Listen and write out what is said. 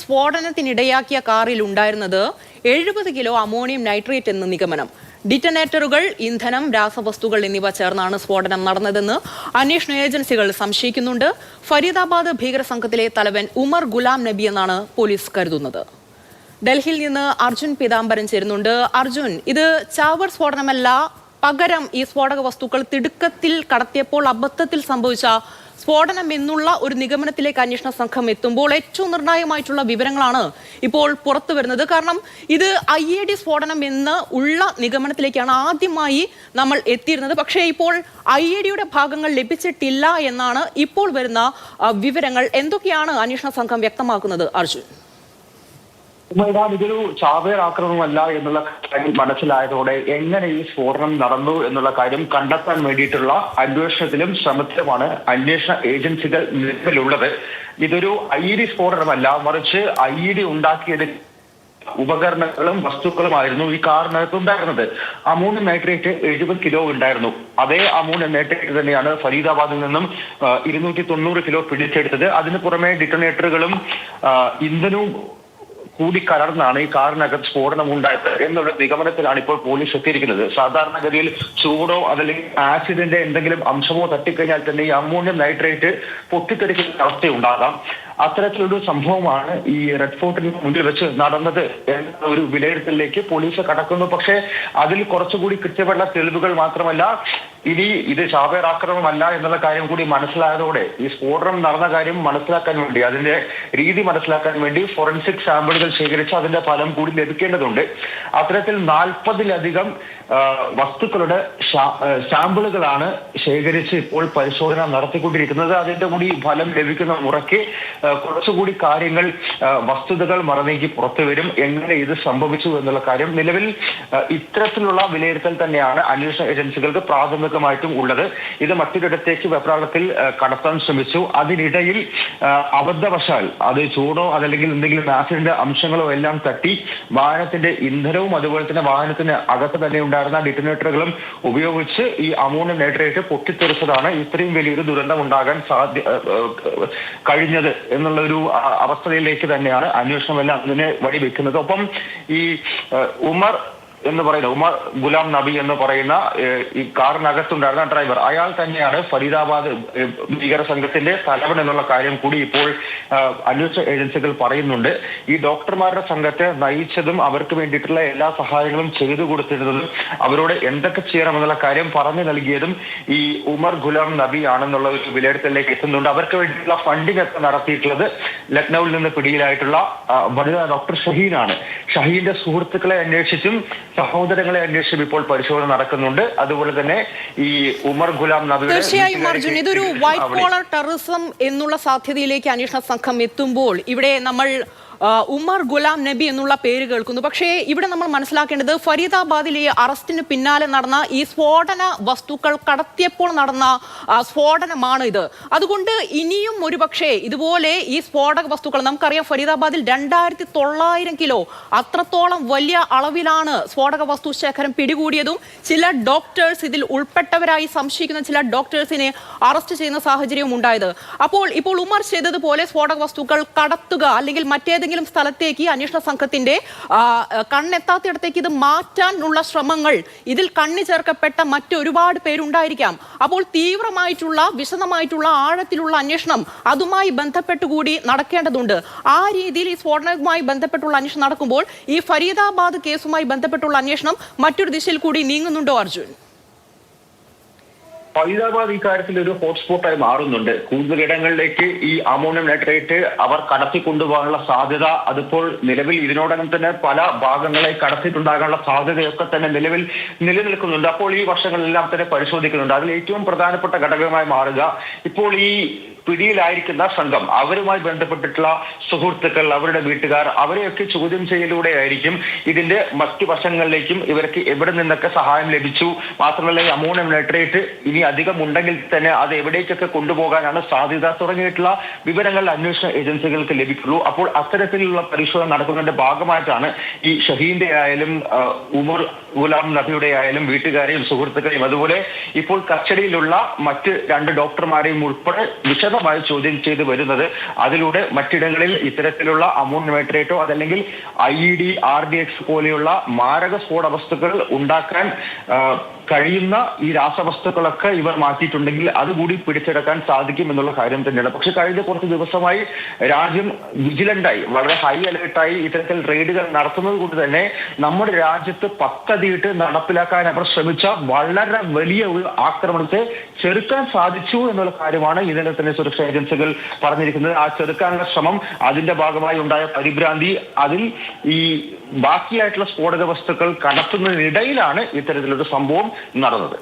സ്ഫോടനത്തിനിടയാക്കിയ കാറിൽ ഉണ്ടായിരുന്നത് എഴുപത് കിലോ അമോണിയം നൈട്രേറ്റ് എന്ന നിഗമനം. ഡിറ്റനേറ്ററുകൾ ഇന്ധനം രാസവസ്തുക്കൾ എന്നിവ ചേർന്നാണ് സ്ഫോടനം നടന്നതെന്ന് അന്വേഷണ ഏജൻസികൾ സംശയിക്കുന്നുണ്ട്. ഫരീദാബാദ് ഭീകര സംഘത്തിലെ തലവൻ ഉമർ ഗുലാം നബി എന്നാണ് പോലീസ് കരുതുന്നത്. ഡൽഹിയിൽ നിന്ന് അർജുൻ പീതാംബരൻ ചേരുന്നുണ്ട്. അർജുൻ ഇത് ചാവർ സ്ഫോടനമല്ല പകരം ഈ സ്ഫോടക വസ്തുക്കൾ തിടുക്കത്തിൽ കടത്തിയപ്പോൾ അബദ്ധത്തിൽ സംഭവിച്ച സ്ഫോടനം എന്നുള്ള ഒരു നിഗമനത്തിലേക്ക് അന്വേഷണ സംഘം എത്തുമ്പോൾ ഏറ്റവും നിർണായകമായിട്ടുള്ള വിവരങ്ങളാണ് ഇപ്പോൾ പുറത്തു വരുന്നത്. കാരണം ഇത് ഐ എ ഡി സ്ഫോടനം എന്ന് ഉള്ള നിഗമനത്തിലേക്കാണ് ആദ്യമായി നമ്മൾ എത്തിയിരുന്നത്. പക്ഷേ ഇപ്പോൾ ഐ എ ഡിയുടെ ഭാഗങ്ങൾ ലഭിച്ചിട്ടില്ല എന്നാണ് ഇപ്പോൾ വരുന്ന വിവരങ്ങൾ. എന്തൊക്കെയാണ് അന്വേഷണ സംഘം വ്യക്തമാക്കുന്നത് അർജുൻ? ഉമ്മൈദാൻ ഇതൊരു ചാവേർ ആക്രമണമല്ല എന്നുള്ള കാര്യം മനസ്സിലായതോടെ എങ്ങനെ ഈ സ്ഫോടനം നടന്നു എന്നുള്ള കാര്യം കണ്ടെത്താൻ വേണ്ടിയിട്ടുള്ള അന്വേഷണത്തിലും ശ്രമത്തിലുമാണ് അന്വേഷണ ഏജൻസികൾ നിലവിലുള്ളത്. ഇതൊരു ഐ ഡി സ്ഫോടനമല്ല മറിച്ച് ഐ ഡി ഉണ്ടാക്കിയത് ഉപകരണങ്ങളും വസ്തുക്കളുമായിരുന്നു ഈ കാറിനകത്ത് ഉണ്ടായിരുന്നത് അമോണിയം നൈട്രേറ്റ് എഴുപത് കിലോ ഉണ്ടായിരുന്നു. അതേ അമൂൺ നൈട്രേറ്റ് തന്നെയാണ് ഫരീദാബാദിൽ നിന്നും ഇരുന്നൂറ്റി തൊണ്ണൂറ് കിലോ പിടിച്ചെടുത്തത്. അതിന് പുറമെ ഡിറ്റണേറ്ററുകളും ഇന്ധനവും കൂടി കലർന്നാണ് ഈ കാറിനകത്ത് സ്ഫോടനം ഉണ്ടായത് എന്നുള്ള നിഗമനത്തിലാണ് ഇപ്പോൾ പോലീസ് എത്തിയിരിക്കുന്നത്. സാധാരണഗതിയിൽ ചൂടോ അതല്ലെങ്കിൽ ആസിഡിന്റെ എന്തെങ്കിലും അംശമോ തട്ടിക്കഴിഞ്ഞാൽ തന്നെ ഈ അമോണിയം നൈട്രേറ്റ് പൊട്ടിത്തെറിക്കുന്ന അവസ്ഥയുണ്ടാകാം. അത്തരത്തിലൊരു സംഭവമാണ് ഈ റെഡ് ഫോർട്ടിന് മുന്നിൽ വെച്ച് നടന്നത് എന്ന ഒരു വിലയിരുത്തലിലേക്ക് പോലീസ് കടക്കുന്നു. പക്ഷേ അതിൽ കുറച്ചുകൂടി കൃത്യമുള്ള തെളിവുകൾ മാത്രമല്ല ഇനി ഇത് ചാവേർ ആക്രമണമല്ല എന്നുള്ള കാര്യം കൂടി മനസ്സിലായതോടെ ഈ സ്ഫോടനം നടന്ന കാര്യം മനസ്സിലാക്കാൻ വേണ്ടി അതിന്റെ രീതി മനസ്സിലാക്കാൻ വേണ്ടി ഫോറൻസിക് സാമ്പിളുകൾ ശേഖരിച്ച് അതിന്റെ ഫലം കൂടി ലഭിക്കേണ്ടതുണ്ട്. അത്തരത്തിൽ നാൽപ്പതിലധികം വസ്തുക്കളുടെ സാമ്പിളുകളാണ് ശേഖരിച്ച് ഇപ്പോൾ പരിശോധന നടത്തിക്കൊണ്ടിരിക്കുന്നത്. അതിന്റെ കൂടി ഫലം ലഭിക്കുന്ന മുറയ്ക്ക് കുറച്ചുകൂടി കാര്യങ്ങൾ വസ്തുതകൾ മറന്നേക്ക് പുറത്തു വരും. എങ്ങനെ ഇത് സംഭവിച്ചു എന്നുള്ള കാര്യം നിലവിൽ ഇത്തരത്തിലുള്ള വിലയിരുത്തൽ തന്നെയാണ് അന്വേഷണ ഏജൻസികൾക്ക് പ്രാഥമികമായിട്ടും ഉള്ളത്. ഇത് മറ്റൊരിടത്തേക്ക് വെപ്രാളത്തിൽ കടത്താൻ ശ്രമിച്ചു. അതിനിടയിൽ അബദ്ധവശാൽ അത് ചൂടോ അതല്ലെങ്കിൽ എന്തെങ്കിലും ആസിഡിന്റെ അംശങ്ങളോ എല്ലാം തട്ടി വാഹനത്തിന്റെ ഇന്ധനവും അതുപോലെ തന്നെ വാഹനത്തിന് അകത്ത് തന്നെ ഉണ്ടായിരുന്ന ഡിറ്റനേറ്ററുകളും ഉപയോഗിച്ച് ഈ അമോണിയം നൈട്രേറ്റ് പൊട്ടിത്തെറിച്ചതാണ് ഇത്രയും വലിയൊരു ദുരന്തം ഉണ്ടാകാൻ സാധ്യ കഴിഞ്ഞത് എന്നുള്ള ഒരു അവസ്ഥയിലേക്ക് തന്നെയാണ് അന്വേഷണമെല്ലാം അതിനെ വഴിവെക്കുന്നത്. ഒപ്പം ഈ ഉമർ എന്ന് പറയുന്ന ഉമർ ഗുലാം നബി എന്ന് പറയുന്ന ഈ കാറിനകത്തുണ്ടായിരുന്ന ഡ്രൈവർ അയാൾ തന്നെയാണ് ഫരീദാബാദ് ഭീകര സംഘത്തിന്റെ തലവൻ എന്നുള്ള കാര്യം കൂടി ഇപ്പോൾ അന്വേഷണ ഏജൻസികൾ പറയുന്നുണ്ട്. ഈ ഡോക്ടർമാരുടെ സംഘത്തെ നയിച്ചതും അവർക്ക് വേണ്ടിയിട്ടുള്ള എല്ലാ സഹായങ്ങളും ചെയ്തു കൊടുത്തിരുന്നതും അവരോട് എന്തൊക്കെ ചെയ്യണമെന്നുള്ള കാര്യം പറഞ്ഞു നൽകിയതും ഈ ഉമർ ഗുലാം നബി ആണെന്നുള്ള ഒരു വിലയിരുത്തലിലേക്ക് എത്തുന്നുണ്ട്. അവർക്ക് വേണ്ടിയിട്ടുള്ള ഫണ്ടിംഗ് ഒക്കെ നടത്തിയിട്ടുള്ളത് ലക്നൌവിൽ നിന്ന് പിടിയിലായിട്ടുള്ള വനിതാ ഡോക്ടർ ഷഹീനാണ്. ഷഹീന്റെ സുഹൃത്തുക്കളെ അന്വേഷിച്ചും സഹോദരങ്ങളെ അന്വേഷിച്ചും ഇപ്പോൾ പരിശോധന നടക്കുന്നുണ്ട്. അതുപോലെ തന്നെ ഈ ഉമർ ഗുലാം നബി തീർച്ചയായും അർജുൻ ഇതൊരു വൈറ്റ് കോളർ ടെററിസം എന്നുള്ള സാധ്യതയിലേക്ക് അന്വേഷണ സംഘം എത്തുമ്പോൾ ഇവിടെ നമ്മൾ ഉമർ ഗുലാം നബി എന്നുള്ള പേര് കേൾക്കുന്നു. പക്ഷേ ഇവിടെ നമ്മൾ മനസ്സിലാക്കേണ്ടത് ഫരീദാബാദിലെ അറസ്റ്റിന് പിന്നാലെ നടന്ന ഈ സ്ഫോടന വസ്തുക്കൾ കടത്തിയപ്പോൾ നടന്ന സ്ഫോടനമാണ് ഇത്. അതുകൊണ്ട് ഇനിയും ഒരുപക്ഷേ ഇതുപോലെ ഈ സ്ഫോടക വസ്തുക്കൾ നമുക്കറിയാം ഫരീദാബാദിൽ രണ്ടായിരത്തി തൊള്ളായിരം കിലോ അത്രത്തോളം വലിയ അളവിലാണ് സ്ഫോടക വസ്തു ശേഖരം പിടികൂടിയതും ചില ഡോക്ടേഴ്സ് ഇതിൽ ഉൾപ്പെട്ടവരായി സംശയിക്കുന്ന ചില ഡോക്ടേഴ്സിനെ അറസ്റ്റ് ചെയ്യുന്ന സാഹചര്യവും ഉണ്ടായത് അപ്പോൾ ഇപ്പോൾ ഉമർ ചെയ്തതുപോലെ സ്ഫോടക വസ്തുക്കൾ കടത്തുക അല്ലെങ്കിൽ മറ്റേതെങ്കിലും സ്ഥലത്തേക്ക് അന്വേഷണ സംഘത്തിന്റെ കണ്ണെത്താത്തിടത്തേക്ക് ഇത് മാറ്റാനുള്ള ശ്രമങ്ങൾ ഇതിൽ കണ്ണി ചേർക്കപ്പെട്ട മറ്റൊരുപാട് പേരുണ്ടായിരിക്കാം. അപ്പോൾ തീവ്രമായിട്ടുള്ള വിശദമായിട്ടുള്ള ആഴത്തിലുള്ള അന്വേഷണം അതുമായി ബന്ധപ്പെട്ടുകൂടി നടക്കേണ്ടതുണ്ട്. ആ രീതിയിൽ ഈ സ്ഫോടനവുമായി ബന്ധപ്പെട്ടുള്ള അന്വേഷണം നടക്കുമ്പോൾ ഈ ഫരീദാബാദ് കേസുമായി ബന്ധപ്പെട്ടുള്ള അന്വേഷണം മറ്റൊരു ദിശയിൽ കൂടി നീങ്ങുന്നുണ്ടോ അർജുൻ? ഫരീദാബാദ് ഇക്കാര്യത്തിൽ ഒരു ഹോട്ട്സ്പോട്ടായി മാറുന്നുണ്ട്. കൂടുതൽ ഇടങ്ങളിലേക്ക് ഈ അമോണിയം നൈട്രേറ്റ് അവർ കടത്തിക്കൊണ്ടുപോകാനുള്ള സാധ്യത അതിപ്പോൾ നിലവിൽ ഇതിനോടകം തന്നെ പല ഭാഗങ്ങളെ കടത്തിയിട്ടുണ്ടാകാനുള്ള സാധ്യതയൊക്കെ തന്നെ നിലവിൽ നിലനിൽക്കുന്നുണ്ട്. അപ്പോൾ ഈ വർഷങ്ങളെല്ലാം തന്നെ പരിശോധിക്കുന്നുണ്ട്. അതിൽ ഏറ്റവും പ്രധാനപ്പെട്ട ഘടകമായി മാറുക ഇപ്പോൾ ഈ പിടിയിലായിരിക്കുന്ന സംഘം. അവരുമായി ബന്ധപ്പെട്ടിട്ടുള്ള സുഹൃത്തുക്കൾ അവരുടെ വീട്ടുകാർ അവരെയൊക്കെ ചോദ്യം ചെയ്യലൂടെ ആയിരിക്കും ഇതിന്റെ മറ്റു വശങ്ങളിലേക്കും ഇവർക്ക് എവിടെ നിന്നൊക്കെ സഹായം ലഭിച്ചു. മാത്രമല്ല ഈ അമോണിയം നൈട്രേറ്റ് ഇനി അധികം ഉണ്ടെങ്കിൽ തന്നെ അത് എവിടേക്കൊക്കെ കൊണ്ടുപോകാനാണ് സാധ്യത തുടങ്ങിയിട്ടുള്ള വിവരങ്ങൾ അന്വേഷണ ഏജൻസികൾക്ക് ലഭിക്കുള്ളൂ. അപ്പോൾ അത്തരത്തിലുള്ള പരിശോധന നടക്കുന്നതിന്റെ ഭാഗമായിട്ടാണ് ഈ ഷഹീന്റെ ആയാലും ഉമർ ഗുലാം നബിയുടെ ആയാലും വീട്ടുകാരെയും സുഹൃത്തുക്കളെയും അതുപോലെ ഇപ്പോൾ കസ്റ്റഡിയിലുള്ള മറ്റ് രണ്ട് ഡോക്ടർമാരെയും ഉൾപ്പെടെ വിശദ തീവ്രമായി ചോദ്യം ചെയ്ത് വരുന്നത്. അതിലൂടെ മറ്റിടങ്ങളിൽ ഇത്തരത്തിലുള്ള അമോൺ നൈട്രേറ്റോ അതല്ലെങ്കിൽ I E D R D X പോലെയുള്ള മാരക സ്ഫോട വസ്തുക്കൾ ഉണ്ടാക്കാൻ കഴിയുന്ന ഈ രാസവസ്തുക്കളൊക്കെ ഇവർ മാറ്റിയിട്ടുണ്ടെങ്കിൽ അതുകൂടി പിടിച്ചെടുക്കാൻ സാധിക്കും എന്നുള്ള കാര്യം തന്നെയാണ്. പക്ഷെ കഴിഞ്ഞ കുറച്ച് ദിവസമായി രാജ്യം വിജിലന്റായി വളരെ ഹൈ അലേർട്ടായി ഇത്തരത്തിൽ റെയ്ഡുകൾ നടത്തുന്നത് കൊണ്ട് തന്നെ നമ്മുടെ രാജ്യത്ത് പദ്ധതിയിട്ട് നടപ്പിലാക്കാൻ അവർ ശ്രമിച്ച വളരെ വലിയ ഒരു ആക്രമണത്തെ ചെറുക്കാൻ സാധിച്ചു എന്നുള്ള കാര്യമാണ് ഇതിനെ തന്നെ സുരക്ഷാ ഏജൻസികൾ പറഞ്ഞിരിക്കുന്നത്. ആ ചെറുക്കാനുള്ള ശ്രമം അതിന്റെ ഭാഗമായി ഉണ്ടായ പരിഭ്രാന്തി അതിൽ ഈ ബാക്കിയായിട്ടുള്ള സ്ഫോടക വസ്തുക്കൾ കടത്തുന്നതിനിടയിലാണ് ഇത്തരത്തിലൊരു സംഭവം നടന്നത്